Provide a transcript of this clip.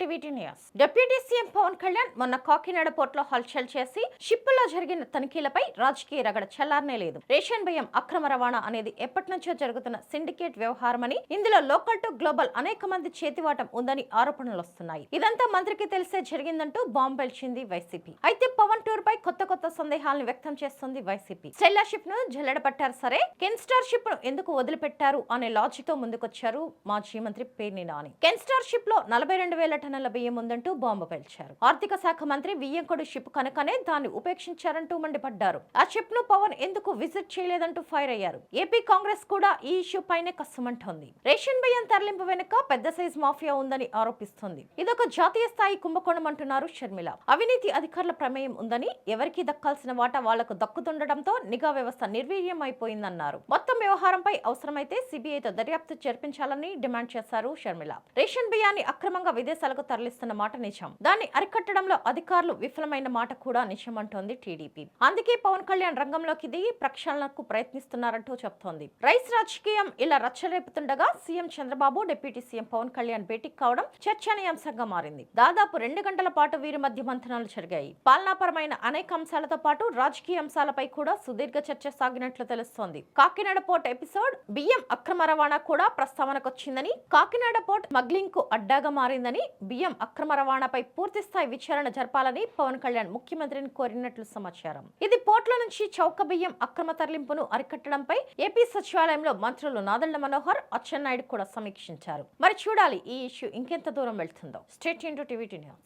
TV news. Deputy CM Pawan Kalyan మొన్న కాకినాడ పోర్టులో హల్చల్ చేసి షిప్పుల్లో జరిగిన తనిఖీలపై రాజకీయ రగడ చల్లారనే లేదు. రేషన్ బియ్యం అక్రమ రవాణా అనేది ఎప్పటి నుంచో జరుగుతున్న సిండికేట్ వ్యవహారమని ఇందులో లోకల్ టు గ్లోబల్ అనేక మంది చేతివాటం ఉందని ఆరోపణలు వస్తున్నాయి. ఇదంతా మంత్రికి తెలిసే జరిగిందంటూ బాంబు పేల్చింది వైసీపీ. అయితే పవన్ టూర్ పై కొత్త కొత్త సందేహాలను వ్యక్తం చేస్తుంది వైసీపీ. సెల్లార్షిప్ను జల్లెడపట్టారు సరే కెన్స్టార్ షిప్ను ఎందుకు వదిలిపెట్టారు అనే లాజిక్తో ముందుకొచ్చారు మాజీ మంత్రి పేర్ని నాని. కెన్స్టార్ షిప్లో నలభై రెండు వేల టన్నుల బియ్యం ఉందంటూ బాంబు పేల్చారు. ఆర్థిక శాఖ మంత్రి వియ్యంకుడు షిప్ కనుకనే దాన్ని ఉపేక్షించారంటూ మండిపడ్డారు. ఆ షిప్ను పవన్ ఎందుకు విజిట్ చేయలేదంటూ ఫైర్ అయ్యారు. ఏపీ కాంగ్రెస్ కూడా ఈ ఇష్యూ పైనే కష్టమంటోంది. రేషన్ బియ్యం తరలింపు వెనుక పెద్ద సైజ్ మాఫియా ఉందని ఆరోపిస్తోంది. ఇదొక జాతీయ స్థాయి కుంభకోణం అంటున్నారు షర్మిల. అవినీతి అధికారుల ప్రమేయం ఉందని ఎవరికి దక్కాల్సిన వాటా వాళ్ళకు దక్కుతుండటంతో నిఘా వ్యవస్థ నిర్వీర్యం అయిపోయిందన్నారు మొత్తం వ్యవహారంపై అవసరమైతే సిబిఐతో దర్యాప్తు జరిపించాలని డిమాండ్ చేశారు షర్మిల. రేషన్ బియ్యాన్ని అక్రమంగా విదేశాలకు తరలిస్తున్న మాట నిజం. దాన్ని అరికట్టడంలో అధికారులు విఫలమైన మాట కూడా నిజమంటోంది టీడీపీ. అందుకే పవన్ కళ్యాణ్ రంగంలోకి దిగి ప్రక్షాళనకు ప్రయత్నిస్తున్నారంటూ చెప్తోంది. రైస్ రాజకీయం ఇలా రచ్చలేపుతుండగా CM Chandrababu deputy CM Pawan Kalyan భేటీకి కావడం చర్చనీయాంశంగా మారింది. దాదాపు రెండు గంటల పాటు వీరి మధ్య మంథనాలు జరిగాయి. పాలనాపరమైన అనేక అంశాలతో పాటు రాజకీయ అంశాలపై కూడా సుదీర్ఘ చర్చ సాగినట్లు తెలుస్తోంది. కాకినాడ పోర్ట్ ఎపిసోడ్ బియ్యం అక్రమ రవాణా కూడా ప్రస్తావనకొచ్చిందని కాకినాడ పోర్ట్ స్మగ్లింగ్కు అడ్డాగా మారింది. జరిగిందని బియ్యం అక్రమ రవాణాపై పూర్తి స్థాయి విచారణ జరపాలని పవన్ కళ్యాణ్ ముఖ్యమంత్రిని కోరినట్లు సమాచారం. ఇది పోర్ట్ల నుంచి చౌక బియ్యం అక్రమ తరలింపును అరికట్టడంపై ఏపీ సచివాలయంలో మంత్రులు నాదళ్ళ మనోహర్ అచ్చెన్నాయుడు కూడా సమీక్షించారు. మరి చూడాలి ఈ ఇష్యూ ఇంకెంత దూరం వెళ్తుందో. State into TV news.